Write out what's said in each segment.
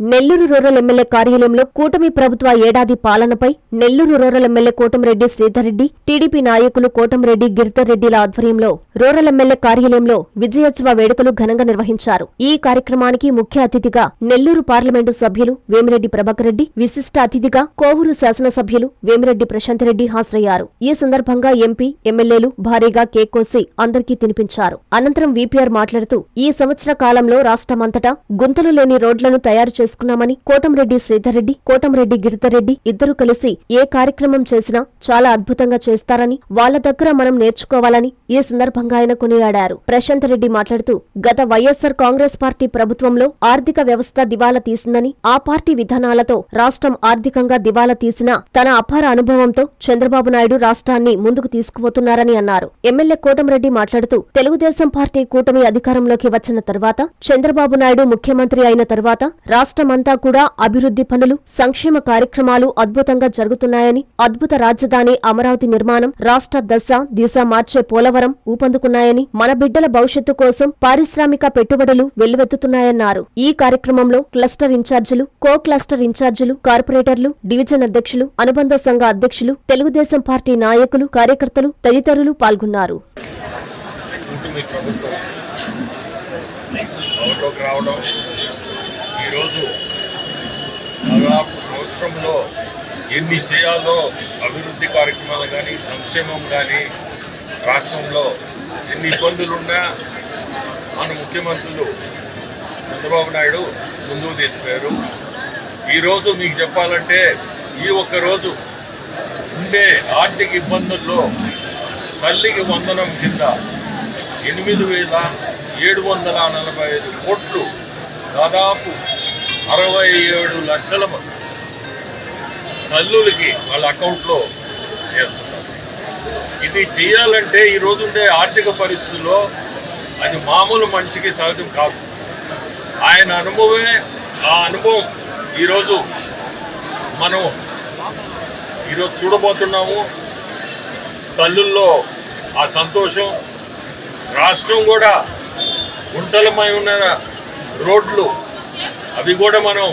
Nellore rural MLA కార్యాలయంలో కూటమి ప్రభుత్వ ఏడాది పాలనపై Nellore rural MLA Kotamreddy Sridharreddy TDP నాయకులు కోటంరెడ్డి గిరిధర్రెడ్డిల ఆధ్వర్యంలో రూరల్ ఎమ్మెల్యే కార్యాలయంలో విజయోత్సవ వేడుకలు ఘనంగా నిర్వహించారు. ఈ కార్యక్రమానికి ముఖ్య అతిథిగా నెల్లూరు పార్లమెంటు సభ్యులు వేమిరెడ్డి ప్రభాకర్ రెడ్డి విశిష్ట అతిథిగా కోవూరు శాసనసభ్యులు వేమిరెడ్డి ప్రశాంత్ రెడ్డి హాజరయ్యారు. ఈ సందర్భంగా ఎంపీ ఎమ్మెల్యేలు భారీగా కేక్ కోసి అందరికీ తినిపించారు. అనంతరం వీపీఆర్ మాట్లాడుతూ ఈ సంవత్సర కాలంలో రాష్ట్రమంతటా గుంతలు లేని రోడ్లను తయారు చేసుకున్నామని కోటంరెడ్డి శ్రీధర్రెడ్డి కోటంరెడ్డి గిరిధర్ ఇద్దరు కలిసి ఏ కార్యక్రమం చేసినా చాలా అద్భుతంగా చేస్తారని వాళ్ళ దగ్గర మనం నేర్చుకోవాలని ఈ సందర్భంగా ఆయన కొనియాడారు. ప్రశాంత్ రెడ్డి మాట్లాడుతూ గత వైఎస్సార్ కాంగ్రెస్ పార్టీ ప్రభుత్వంలో ఆర్థిక వ్యవస్థ దివాలా తీసిందని ఆ పార్టీ విధానాలతో రాష్ట్రం ఆర్థికంగా దివాలా తీసినా తన అపార అనుభవంతో చంద్రబాబు నాయుడు రాష్ట్రాన్ని ముందుకు తీసుకుపోతున్నారని అన్నారు. ఎమ్మెల్యే కోటంరెడ్డి మాట్లాడుతూ తెలుగుదేశం పార్టీ కూటమి అధికారంలోకి వచ్చిన తర్వాత చంద్రబాబు నాయుడు ముఖ్యమంత్రి అయిన తర్వాత రాష్ట్రమంతా కూడా అభివృద్ధి పనులు సంక్షేమ కార్యక్రమాలు అద్భుతంగా జరుగుతున్నాయని అద్భుత రాజధాని అమరావతి నిర్మాణం రాష్ట్ర దశ దిశ మార్చే పోలవరం ఊపందుకున్నాయని మన బిడ్డల భవిష్యత్తు కోసం పారిశ్రామిక పెట్టుబడులు వెల్లువెత్తుతున్నాయన్నారు. ఈ కార్యక్రమంలో క్లస్టర్ ఇన్ఛార్జీలు కో క్లస్టర్ ఇన్ఛార్జీలు కార్పొరేటర్లు డివిజన్ అధ్యక్షులు అనుబంధ సంఘ అధ్యక్షులు తెలుగుదేశం పార్టీ నాయకులు కార్యకర్తలు తదితరులు పాల్గొన్నారు. రావడం ఈరోజు దాదాపు సంవత్సరంలో ఎన్ని చేయాలో అభివృద్ధి కార్యక్రమాలు కానీ సంక్షేమం కానీ రాష్ట్రంలో ఎన్ని ఇబ్బందులున్నా మన ముఖ్యమంత్రులు చంద్రబాబు నాయుడు ముందుకు తీసుకుపోయారు. ఈరోజు మీకు చెప్పాలంటే ఈ ఒక్క రోజు ఉండే ఆర్థిక ఇబ్బందుల్లో తల్లికి వందనం కింద ఎనిమిది వేల ఏడు వందల నలభై ఐదు కోట్లు దాదాపు అరవై ఏడు లక్షల మంది తల్లులకి వాళ్ళ అకౌంట్లో చేస్తున్నారు. ఇది చేయాలంటే ఈ ఉండే ఆర్థిక పరిస్థితుల్లో అది మామూలు మనిషికి సహజం కాదు. ఆయన అనుభవమే ఆ అనుభవం ఈరోజు మనం ఈరోజు చూడబోతున్నాము. తల్లుల్లో ఆ సంతోషం రాష్ట్రం కూడా గుంటలమై ఉన్న రోడ్లు అవి కూడా మనం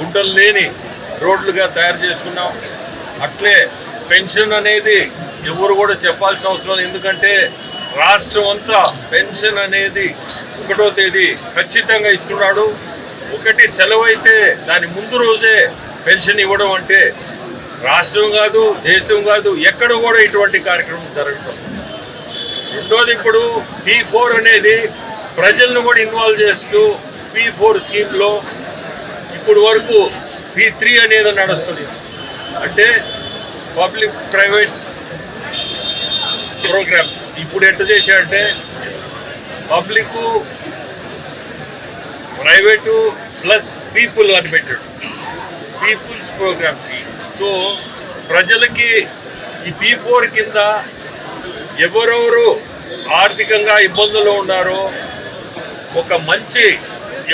గుంటలు లేని రోడ్లుగా తయారు చేసుకున్నాం. అట్లే పెన్షన్ అనేది ఎవరు కూడా చెప్పాల్సిన అవసరం లేదు. ఎందుకంటే రాష్ట్రం అంతా పెన్షన్ అనేది ఒకటో తేదీ ఖచ్చితంగా ఇస్తున్నాడు. ఒకటి సెలవు అయితే దాని ముందు రోజే పెన్షన్ ఇవ్వడం అంటే రాష్ట్రం కాదు దేశం కాదు ఎక్కడ కూడా ఇటువంటి కార్యక్రమం జరగటం రెండోది ఇప్పుడు పీ ఫోర్ అనేది ప్రజలను కూడా ఇన్వాల్వ్ చేస్తూ పీ ఫోర్ స్కీమ్లో ఇప్పుడు వరకు పీ త్రీ అనేది నడుస్తుంది అంటే పబ్లిక్ ప్రైవేట్ ప్రోగ్రామ్స్. ఇప్పుడు ఎట్లా చేశాడంటే పబ్లిక్ ప్రైవేటు ప్లస్ పీపుల్ అని పెట్టాడు పీపుల్స్ ప్రోగ్రామ్స్. సో ప్రజలకి ఈ పీ ఫోర్ కింద ఎవరెవరు ఆర్థికంగా ఇబ్బందులు ఉన్నారో ఒక మంచి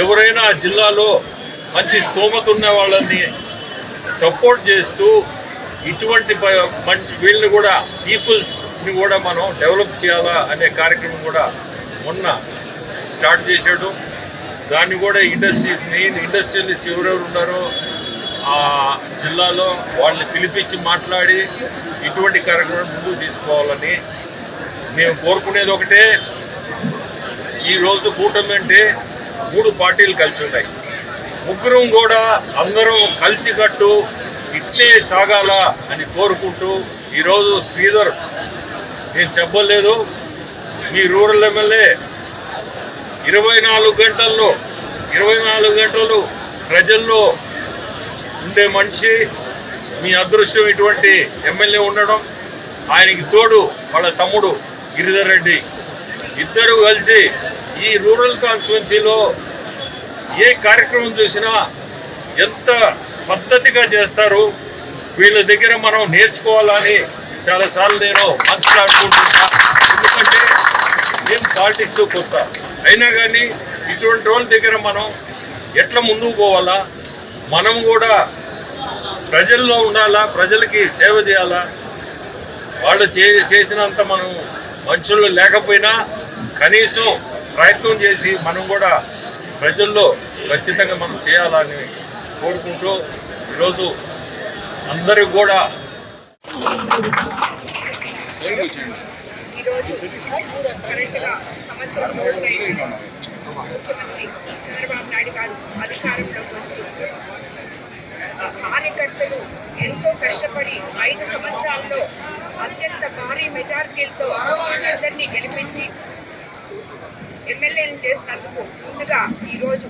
ఎవరైనా జిల్లాలో మంచి స్తోమత ఉన్న వాళ్ళని సపోర్ట్ చేస్తూ ఇటువంటి మంచి వీళ్ళని కూడా పీపుల్ని కూడా మనం డెవలప్ చేయాలా అనే కార్యక్రమం కూడా మొన్న స్టార్ట్ చేశాడు. దాన్ని కూడా ఇండస్ట్రీస్ మెయిన్ ఇండస్ట్రియలిస్ట్ ఎవరెవరు ఉన్నారో ఆ జిల్లాలో వాళ్ళని పిలిపించి మాట్లాడి ఇటువంటి కార్యక్రమం ముందుకు తీసుకోవాలని మేము కోరుకునేది ఒకటే. ఈరోజు కూటమి అంటే మూడు పార్టీలు కలిసి ఉన్నాయి. ముగ్గురం కూడా అందరం కలిసికట్టు ఇట్లే సాగాల అని కోరుకుంటూ ఈరోజు శ్రీధర్ నేను చెప్పలేదు. మీ రూరల్ ఎమ్మెల్యే ఇరవై నాలుగు గంటల్లో ఇరవై నాలుగు గంటలు ప్రజల్లో ఉండే మనిషి మీ అదృష్టం ఇటువంటి ఎమ్మెల్యే ఉండడం ఆయనకి తోడు వాళ్ళ తమ్ముడు గిరిధర్ రెడ్డి. ఇద్దరు కలిసి ఈ రూరల్ కాన్స్టిట్యున్సీలో ఏ కార్యక్రమం చూసినా ఎంత పద్ధతిగా చేస్తారు వీళ్ళ దగ్గర మనం నేర్చుకోవాలని చాలాసార్లు నేను మాట్లాడుకుంటున్నా. ఎందుకంటే నేను పాలిటిక్స్ కొత్త. అయినా కానీ ఇటువంటి వాళ్ళ దగ్గర మనం ఎట్లా ముందుకు పోవాలా? మనం కూడా ప్రజల్లో ఉండాలా? ప్రజలకి సేవ చేయాలా? వాళ్ళు చే చేసినంత మనం మనుషులు లేకపోయినా కనీసం ప్రయత్నం చేసి మనం కూడా ప్రజల్లో ఖచ్చితంగా మనం చేయాలని కోరుకుంటూ ఈరోజు అందరూ కూడా ఈరోజు కరెక్ట్గా సంవత్సరం రోజులైంది ముఖ్యమంత్రి చంద్రబాబు నాయుడు గారు అధికారంలోకి వచ్చి కార్యకర్తలు ఎంతో కష్టపడి ఐదు సంవత్సరాల్లో అత్యంత భారీ మెజార్టీలతో అందరినీ గెలిపించి ఎమ్మెల్యేలను చేసినందుకు ముందుగా ఈరోజు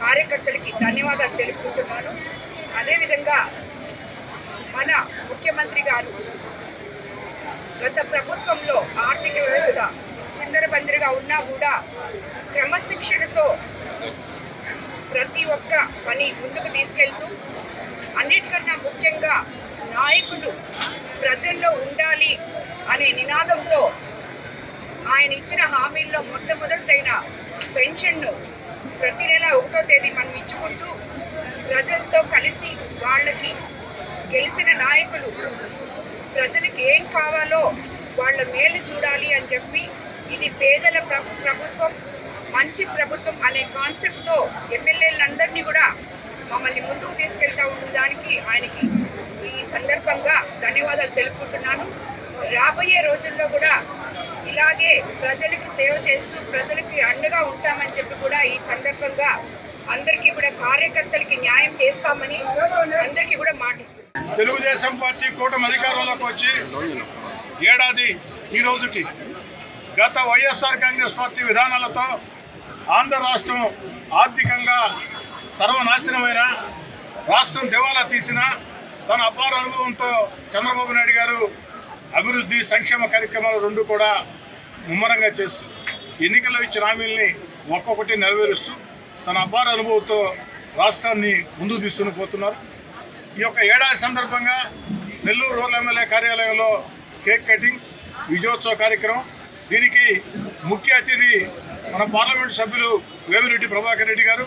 కార్యకర్తలకి ధన్యవాదాలు తెలుపుకుంటున్నాను. అదేవిధంగా మన ముఖ్యమంత్రి గారు గత ప్రభుత్వంలో ఆర్థిక వ్యవస్థ చిందరబందరగా ఉన్నా కూడా క్రమశిక్షణతో ప్రతి ఒక్క పని ముందుకు తీసుకెళ్తూ అన్నిటికన్నా ముఖ్యంగా నాయకుడు ప్రజల్లో ఉండాలి అనే నినాదంతో ఆయన ఇచ్చిన హామీల్లో మొట్టమొదటైన పెన్షన్ను ప్రతి నెల ఒకటో తేదీ మనం ఇచ్చుకుంటూ ప్రజలతో కలిసి వాళ్ళకి గెలిచిన నాయకులు ప్రజలకి ఏం కావాలో వాళ్ళ మేలు చూడాలి అని చెప్పి ఇది పేదల ప్రభుత్వం మంచి ప్రభుత్వం అనే కాన్సెప్ట్తో ఎమ్మెల్యేలందరినీ కూడా మమ్మల్ని ముందుకు తీసుకెళ్తా ఉండడానికి ఆయనకి ఈ సందర్భంగా ధన్యవాదాలు తెలుపుకుంటున్నాను రాబోయే రోజుల్లో కూడా అలాగే ప్రజలకి సేవ చేస్తూ ప్రజలకి అండగా ఉంటామని చెప్పి కూడా ఈ సందర్భంగా అందరికీ కూడా కార్యకర్తలకి న్యాయం చేస్తామని అందరికీ కూడా మాటిస్తున్నాను తెలుగుదేశం పార్టీ కూటమి అధికారంలోకి వచ్చి ఏడాది ఈ రోజుకి గత వైఎస్ఆర్ కాంగ్రెస్ పార్టీ విధానాలతో ఆంధ్ర రాష్ట్రం ఆర్థికంగా సర్వనాశనమైన రాష్ట్రం దివాలా తీసిన తన అపార అనుభవంతో చంద్రబాబు నాయుడు గారు అభివృద్ధి సంక్షేమ కార్యక్రమాలు రెండు కూడా ముమ్మరంగా చేస్తూ ఎన్నికల్లో ఇచ్చిన హామీల్ని ఒక్కొక్కటి నెరవేరుస్తూ తన అపార అనుభవంతో రాష్ట్రాన్ని ముందుకు తీసుకుని పోతున్నారు. ఈ యొక్క ఏడాది సందర్భంగా నెల్లూరు రూరల్ ఎమ్మెల్యే కార్యాలయంలో కేక్ కటింగ్ విజయోత్సవ కార్యక్రమం దీనికి ముఖ్య అతిథి మన పార్లమెంట్ సభ్యులు వేమిరెడ్డి ప్రభాకర్ రెడ్డి గారు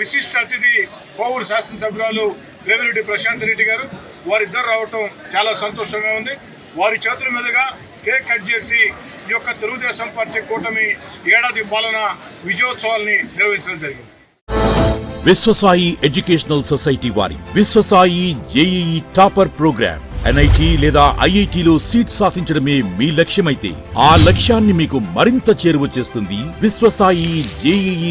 విశిష్ట అతిథి కోవూరు శాసనసభ్యురాలు వేమిరెడ్డి ప్రశాంత్ రెడ్డి గారు. వారిద్దరు రావటం చాలా సంతోషంగా ఉంది. వారి చేతుల మీదుగా కేక్ కట్ చేసి ఈ యొక్క తెలుగుదేశం పార్టీ కూటమి ఏడాది పాలన విజయోత్సవాల్ని నిర్వహించడం జరిగింది. విశ్వసాయి ఎడ్యుకేషనల్ సొసైటీ వారి Viswasai JEE topper program NIT లేదా ఐఐటిలో సీట్ సాధించడమే మీ లక్ష్యమైతే ఆ లక్ష్యాన్ని మీకు మరింత చేరువ చేస్తుంది Viswasai JEE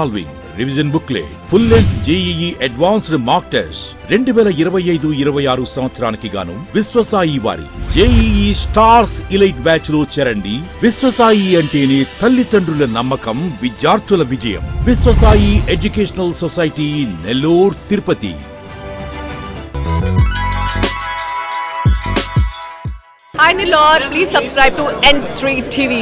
solving revision booklet full length JEE advanced mock test రెండు వేల ఇరవై ఐదు ఇరవై ఆరు సంవత్సరానికి గాను విశ్వసాయి వారి జేఈఈ స్టార్స్ ఇలైట్ బ్యాచ్లో చేరండి. విశ్వసాయి అంటేనే తల్లిదండ్రుల నమ్మకం విద్యార్థుల విజయం. Viswasai educational society Nellore Tirupati. Hi Nilor, please subscribe to N3 TV.